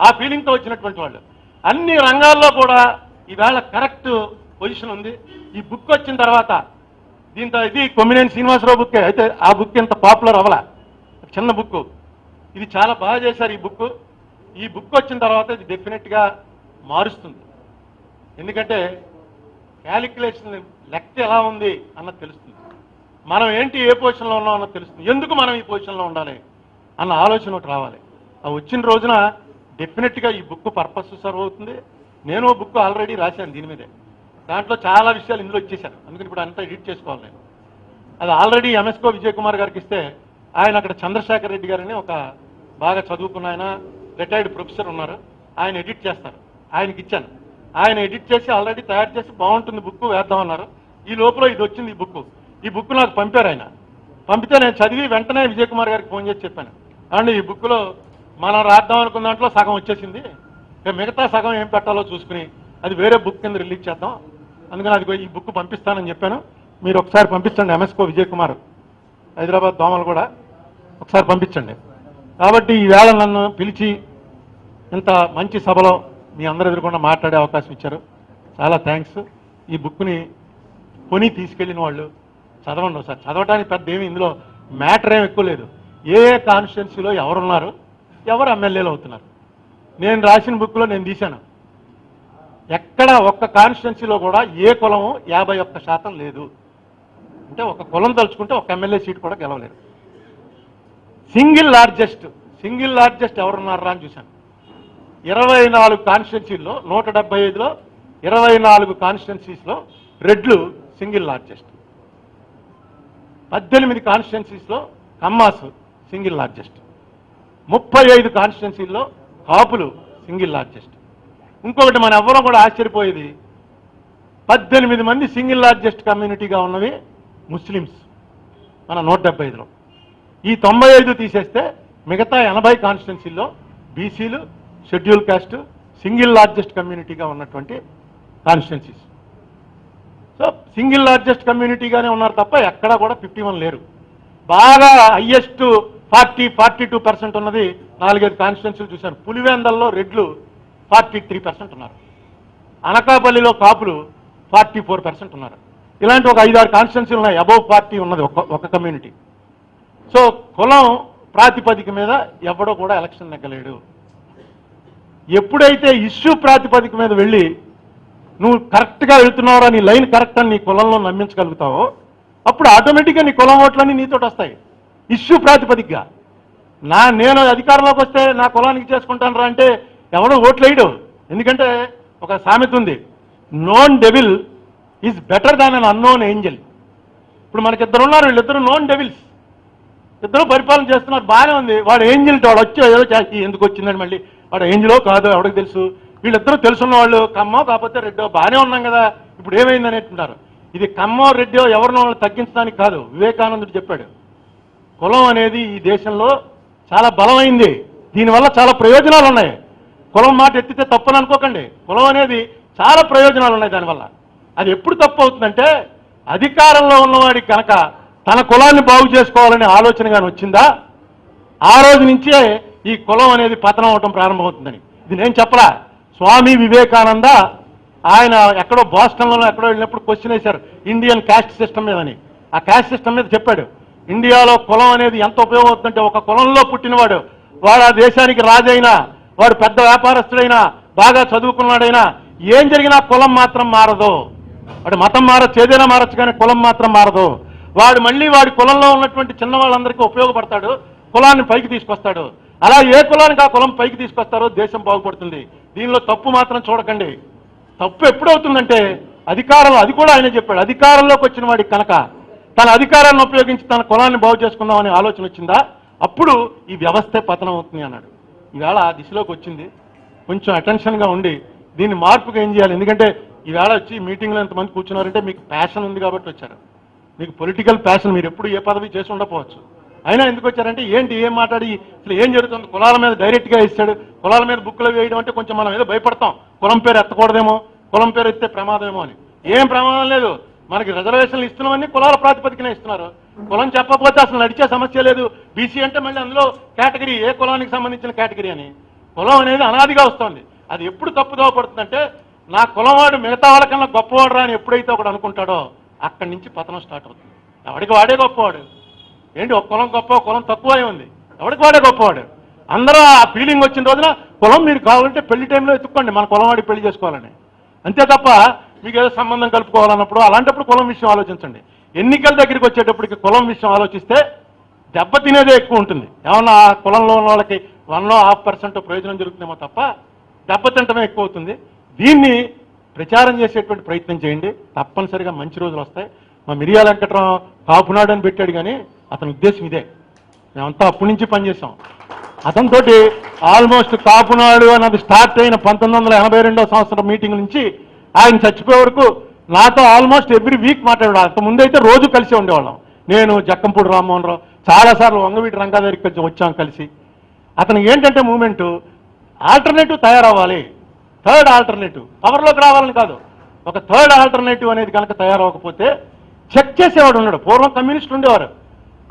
ఆ ఫీలింగ్తో వచ్చినటువంటి వాళ్ళు. అన్ని రంగాల్లో కూడా ఈవేళ కరెక్ట్ పొజిషన్ ఉంది. ఈ బుక్ వచ్చిన తర్వాత దీంతో ఇది కొమ్మినేని శ్రీనివాసరావు బుక్ అయితే ఆ బుక్ ఇంత పాపులర్ అవ్వాల. చిన్న బుక్ ఇది చాలా బాగా చేశారు ఈ బుక్ ఈ బుక్ వచ్చిన తర్వాత ఇది డెఫినెట్గా మారుస్తుంది. ఎందుకంటే క్యాలిక్యులేషన్ లెక్క ఎలా ఉంది అన్నది తెలుస్తుంది. మనం ఏంటి ఏ పొజిషన్లో ఉన్నాం అన్నది తెలుస్తుంది. ఎందుకు మనం ఈ పొజిషన్లో ఉండాలి అన్న ఆలోచన ఒకటి రావాలి. ఆ వచ్చిన రోజున డెఫినెట్గా ఈ బుక్ పర్పస్ సర్వ్ అవుతుంది. నేను ఓ బుక్ ఆల్రెడీ రాశాను దీని మీదే. దాంట్లో చాలా విషయాలు ఇందులో ఇచ్చేశాను. అందుకని ఇప్పుడు అంతా ఎడిట్ చేసుకోవాలి నేను. అది ఆల్రెడీ ఎంఎస్కో విజయ్ కుమార్ గారికి ఇస్తే ఆయన అక్కడ చంద్రశేఖర్ రెడ్డి గారని ఒక బాగా చదువుకున్న ఆయన రిటైర్డ్ ప్రొఫెసర్ ఉన్నారు. ఆయన ఎడిట్ చేస్తారు. ఆయనకి ఇచ్చాను. ఆయన ఎడిట్ చేసి ఆల్రెడీ తయారు చేసి బాగుంటుంది బుక్ వేద్దామన్నారు. ఈ లోపల ఇది వచ్చింది ఈ బుక్. ఈ బుక్ నాకు పంపారు ఆయన. పంపితే నేను చదివి వెంటనే విజయ్ కుమార్ గారికి ఫోన్ చేసి చెప్పాను. అండ్ ఈ బుక్లో మనం రాద్దాం అనుకున్న దాంట్లో సగం వచ్చేసింది. ఇక మిగతా సగం ఏం పెట్టాలో చూసుకుని అది వేరే బుక్ కింద రిలీజ్ చేద్దాం. అందుకని అది ఈ బుక్ పంపిస్తానని చెప్పాను. మీరు ఒకసారి పంపించండి ఎంఎస్కో విజయ్ కుమార్ హైదరాబాద్ దోమలు కూడా ఒకసారి పంపించండి. కాబట్టి ఈవేళ నన్ను పిలిచి ఇంత మంచి సభలో మీ అందరు ఎదురుకుండా మాట్లాడే అవకాశం ఇచ్చారు. చాలా థ్యాంక్స్ ఈ బుక్ని కొని తీసుకెళ్ళిన వాళ్ళు చదవండి ఒకసారి. చదవటానికి పెద్ద ఏమి ఇందులో మ్యాటర్ ఏమి ఎక్కువ లేదు. ఏ ఏ కాన్స్టిట్యున్సీలో ఎవరున్నారు ఎవరు ఎమ్మెల్యేలు అవుతున్నారు. నేను రాసిన బుక్లో నేను తీశాను. ఎక్కడ ఒక్క కాన్స్టిట్యున్సీలో కూడా ఏ కులము యాభై ఒక్క శాతం లేదు. అంటే ఒక కులం తలుచుకుంటే ఒక ఎమ్మెల్యే సీట్ కూడా గెలవలేదు సింగిల్ లార్జెస్ట్ సింగిల్ లార్జెస్ట్ ఎవరున్నారా అని చూశాను. ఇరవై నాలుగు కాన్స్టిట్యున్సీల్లో నూట డెబ్బై ఐదులో ఇరవై నాలుగు కాన్స్టిట్యున్సీస్లో రెడ్లు సింగిల్ లార్జెస్ట్ పద్దెనిమిది కాన్స్టిట్యున్సీస్లో కమ్మాస్ సింగిల్ లార్జెస్ట్ ముప్పై ఐదు కాన్స్టిట్యున్సీల్లో కాపులు సింగిల్ లార్జెస్ట్ ఇంకొకటి మన ఎవరో కూడా ఆశ్చర్యపోయేది పద్దెనిమిది మంది సింగిల్ లార్జెస్ట్ కమ్యూనిటీగా ఉన్నవి ముస్లిమ్స్ మన నూట డెబ్బై ఐదులో. ఈ తొంభై ఐదు తీసేస్తే మిగతా ఎనభై కాన్స్టిట్యున్సీల్లో బీసీలు షెడ్యూల్ కాస్ట్ సింగిల్ లార్జెస్ట్ కమ్యూనిటీగా ఉన్నటువంటి కాన్స్టిట్యున్సీస్ సో సింగిల్ లార్జెస్ట్ కమ్యూనిటీగానే ఉన్నారు తప్ప ఎక్కడా కూడా ఫిఫ్టీ వన్ లేరు. బాగా highest forty forty two percent ఉన్నది నాలుగైదు కాన్స్టిట్యున్సీలు చూశాను. పులివేందల్లో రెడ్లు ఫార్టీ త్రీ పర్సెంట్ ఉన్నారు. అనకాపల్లిలో కాపులు ఫార్టీ ఫోర్ పర్సెంట్ ఉన్నారు. ఇలాంటి ఒక ఐదారు కాన్స్టిట్యున్సీలు ఉన్నాయి. అబౌవ్ పార్టీ ఉన్నది ఒక ఒక కమ్యూనిటీ సో కులం ప్రాతిపదిక మీద ఎవడో కూడా ఎలక్షన్ నెగ్గలేడు. ఎప్పుడైతే ఇష్యూ ప్రాతిపదిక మీద వెళ్ళి నువ్వు కరెక్ట్గా వెళ్తున్నావురా నీ లైన్ కరెక్ట్ అని నీ కులంలో నమ్మించగలుగుతావో అప్పుడు ఆటోమేటిక్గా నీ కులం ఓట్లన్నీ నీతోటి వస్తాయి. ఇష్యూ ప్రాతిపదికగా. నా నేను అధికారంలోకి వస్తే నా కులానికి చేసుకుంటాను రా అంటే ఎవడో ఓట్లేయడు ఎందుకంటే ఒక సామెత ఉంది known devil is better than un unknown angel ఇప్పుడు మనకిద్దరు ఉన్నారు వీళ్ళిద్దరు నోన్ డెవిల్స్ ఇద్దరు పరిపాలన చేస్తున్నారు బాగానే ఉంది. వాడు ఏంజిల్ వాడు వచ్చి ఏదో చేసి ఎందుకు వచ్చిందని మళ్ళీ? వాడు ఏంజిలో కాదు ఎవరికి తెలుసు? వీళ్ళిద్దరూ తెలుసున్న వాళ్ళు కమ్మో కాకపోతే రెడ్డో బాగానే ఉన్నాం కదా ఇప్పుడు ఏమైంది అనేట్టున్నారు. ఇది కమ్మో రెడ్డో ఎవరినో తగ్గించడానికి కాదు వివేకానందుడు చెప్పాడు. కులం అనేది ఈ దేశంలో చాలా బలమైంది. దీనివల్ల చాలా ప్రయోజనాలు ఉన్నాయి. కులం మాట ఎత్తితే తప్పని అనుకోకండి. కులం అనేది చాలా ప్రయోజనాలు ఉన్నాయి దానివల్ల. అది ఎప్పుడు తప్పు అవుతుందంటే అధికారంలో ఉన్నవాడికి కనుక తన కులాన్ని బాగు చేసుకోవాలనే ఆలోచన కానీ వచ్చిందా? ఆ రోజు నుంచే ఈ కులం అనేది పతనం అవటం ప్రారంభమవుతుందని. ఇది నేను చెప్పరా స్వామి వివేకానంద ఆయన ఎక్కడో బాస్టన్లో ఎక్కడో వెళ్ళినప్పుడు క్వశ్చన్ వేశారు ఇండియన్ క్యాస్ట్ సిస్టమ్ మీదని ఆ క్యాస్ట్ సిస్టమ్ మీద చెప్పాడు ఇండియాలో కులం అనేది ఎంత ఉపయోగపడుతుందంటే ఒక కులంలో పుట్టినవాడు వాడు ఆ దేశానికి రాజైనా వాడు పెద్ద వ్యాపారస్తుడైనా బాగా చదువుకున్నాడైనా ఏం జరిగినా కులం మాత్రం మారదు. వాడు మతం మారచ్చు ఏదైనా మారచ్చు కానీ కులం మాత్రం మారదు. వాడు మళ్ళీ వాడి కులంలో ఉన్నటువంటి చిన్న వాళ్ళందరికీ ఉపయోగపడతాడు కులాన్ని పైకి తీసుకొస్తాడు. అలా ఏ కులానికి ఆ కులం పైకి తీసుకొస్తారో దేశం బాగుపడుతుంది. దీనిలో తప్పు మాత్రం చూడకండి. తప్పు ఎప్పుడవుతుందంటే అధికారంలో అది కూడా ఆయన చెప్పాడు అధికారంలోకి వచ్చిన వాడికి కనుక తన అధికారాన్ని ఉపయోగించి తన కులాన్ని బాగు చేసుకుందాం అనే ఆలోచన వచ్చిందా? అప్పుడు ఈ వ్యవస్థే పతనం అవుతుంది అన్నాడు. ఈవేళ ఆ దిశలోకి వచ్చింది. కొంచెం అటెన్షన్గా ఉండి దీన్ని మార్పుగా ఏం చేయాలి? ఎందుకంటే ఈవేళ వచ్చి మీటింగ్లో ఎంతమంది కూర్చున్నారంటే మీకు ప్యాషన్ ఉంది కాబట్టి వచ్చారు. మీకు పొలిటికల్ ప్యాషన్ మీరు ఎప్పుడు ఏ పదవి చేసి ఉండకపోవచ్చు. అయినా ఎందుకు వచ్చారంటే ఏంటి ఏం మాట్లాడి అసలు ఏం జరుగుతుంది? కులాల మీద డైరెక్ట్గా ఇస్తాడు. కులాల మీద బుక్లో వేయడం అంటే కొంచెం మనం ఏదో భయపడతాం. కులం పేరు ఎత్తకూడదేమో కులం పేరు ఎత్తే ప్రమాదమేమో అని. ఏం ప్రమాదం లేదు. మనకి రిజర్వేషన్లు ఇస్తున్నామని కులాల ప్రాతిపదికన ఇస్తున్నారు. కులం చెప్పకపోతే అసలు నడిచే సమస్య లేదు. బీసీ అంటే మళ్ళీ అందులో కేటగిరీ ఏ కులానికి సంబంధించిన కేటగిరీ అని. కులం అనేది అనాదిగా వస్తుంది. అది ఎప్పుడు తప్పుదోవ పడుతుందంటే నా కులంవాడు మిగతా వాళ్ళకన్నా గొప్పవాడు రాని ఎప్పుడైతే ఒకడు అనుకుంటాడో అక్కడి నుంచి పతనం స్టార్ట్ అవుతుంది. ఎవడికి వాడే గొప్పవాడు? ఏంటి ఒక కులం గొప్ప కులం తక్కువ అయి ఉంది. ఎవరికి వాడే గొప్పవాడు? అందరూ ఆ ఫీలింగ్ వచ్చిన రోజున కులం మీరు కావాలంటే పెళ్ళి టైంలో ఎత్తుక్కోండి మన కులం వాడికి పెళ్ళి చేసుకోవాలని. అంతే తప్ప మీకు ఏదో సంబంధం కలుపుకోవాలన్నప్పుడు అలాంటప్పుడు కులం విషయం ఆలోచించండి. ఎన్నికల దగ్గరికి వచ్చేటప్పటికి కులం విషయం ఆలోచిస్తే దెబ్బ తినేదే ఎక్కువ ఉంటుంది. ఏమన్నా ఆ కులంలో ఉన్న వాళ్ళకి వన్లో హాఫ్ పర్సెంట్ ప్రయోజనం జరుగుతుందేమో తప్ప దెబ్బ తింటమే ఎక్కువ అవుతుంది. దీన్ని ప్రచారం చేసేటువంటి ప్రయత్నం చేయండి. తప్పనిసరిగా మంచి రోజులు వస్తాయి. మా మిరియాల వెంకటరావు కాపునాడు అని పెట్టాడు కానీ అతని ఉద్దేశం ఇదే. మేమంతా అప్పటి నుంచి పనిచేసాం అతనితోటి ఆల్మోస్ట్ కాపునాడు అన్నది స్టార్ట్ అయిన పంతొమ్మిది వందల సంవత్సరం మీటింగ్ నుంచి ఆయన చచ్చిపోయే వరకు నాతో ఆల్మోస్ట్ ఎవ్రీ వీక్ మాట్లాడాడు అంత ముందైతే రోజు కలిసి ఉండేవాళ్ళం. నేను జక్కంపూడి రామ్మోహన్ రావు చాలాసార్లు వంగవీటి రంగా దగ్గరికి వచ్చి వచ్చాం కలిసి. అతను ఏంటంటే మూమెంటు ఆల్టర్నేటివ్ తయారవ్వాలి. Third alternative. పవర్లోకి రావాలని కాదు. ఒక థర్డ్ ఆల్టర్నేటివ్ అనేది కనుక తయారవ్వకపోతే చెక్ చేసేవాడు ఉన్నాడు. పూర్వం కమ్యూనిస్టులు ఉండేవారు.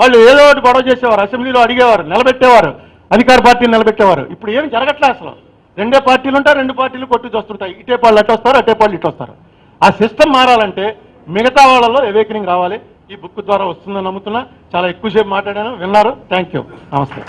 వాళ్ళు ఏదో ఒకటి గొడవ చేసేవారు అసెంబ్లీలో అడిగేవారు నిలబెట్టేవారు అధికార పార్టీని నిలబెట్టేవారు. ఇప్పుడు ఏమి జరగట్లే అసలు. రెండే పార్టీలు ఉంటాయి రెండు పార్టీలు కొట్టు చూస్తుంటాయి. ఇటే పాళ్ళు అటు వస్తారు అటే పాళ్ళు ఇటు వస్తారు. ఆ సిస్టమ్ మారాలంటే మిగతా వాళ్ళలో ఎవేకనింగ్ రావాలి. ఈ బుక్ ద్వారా వస్తుందని నమ్ముతున్నా. చాలా ఎక్కువసేపు మాట్లాడాను విన్నారు. థ్యాంక్ యూ నమస్తే.